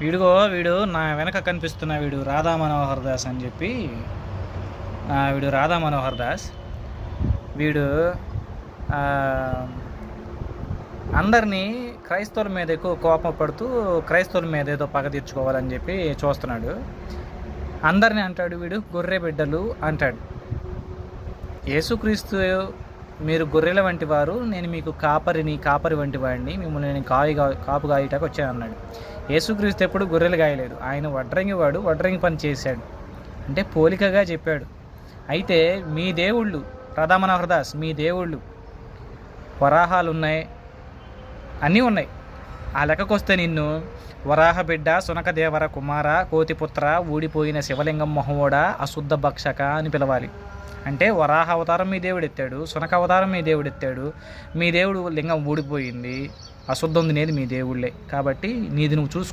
వీడుగో వీడు నా వెనక కనిపిస్తున్న వీడు రాధా మనోహర్ దాస్ అని చెప్పి వీడు రాధా మనోహర్ దాస్. వీడు అందరినీ క్రైస్తవుల మీద ఎక్కువ కోపం పడుతూ క్రైస్తవుల మీద ఏదో పగ తీర్చుకోవాలని చెప్పి చూస్తున్నాడు. అందరిని అంటాడు వీడు గొర్రె బిడ్డలు అంటాడు. యేసుక్రీస్తు మీరు గొర్రెల వంటి వారు నేను మీకు కాపరిని కాపరి వంటి వాడిని మిమ్మల్ని నేను కాయి కాపు గాయటకు వచ్చాను అన్నాడు. యేసుక్రీస్తు ఎప్పుడు గొర్రెలు గాయలేదు. ఆయన వడ్రంగి వాడు వడ్రంగి పని చేశాడు. అంటే పోలికగా చెప్పాడు. అయితే మీ దేవుళ్ళు రాధామనోహర్ మీ దేవుళ్ళు వరాహాలు ఉన్నాయి అన్నీ ఉన్నాయి. ఆ లెక్కకొస్తే నిన్ను వరాహ బిడ్డ సునకదేవర కుమార కోతిపుత్ర ఊడిపోయిన శివలింగం మొహమోడ అశుద్ధ భక్షక అని పిలవాలి. అంటే వరాహ అవతారం మీ దేవుడు ఎత్తాడు సునక అవతారం మీ దేవుడు ఎత్తాడు. మీ దేవుడు లింగం ఊడిపోయింది అశుద్ధం ఉంది మీ దేవుళ్ళే. కాబట్టి నీది నువ్వు చూసుకో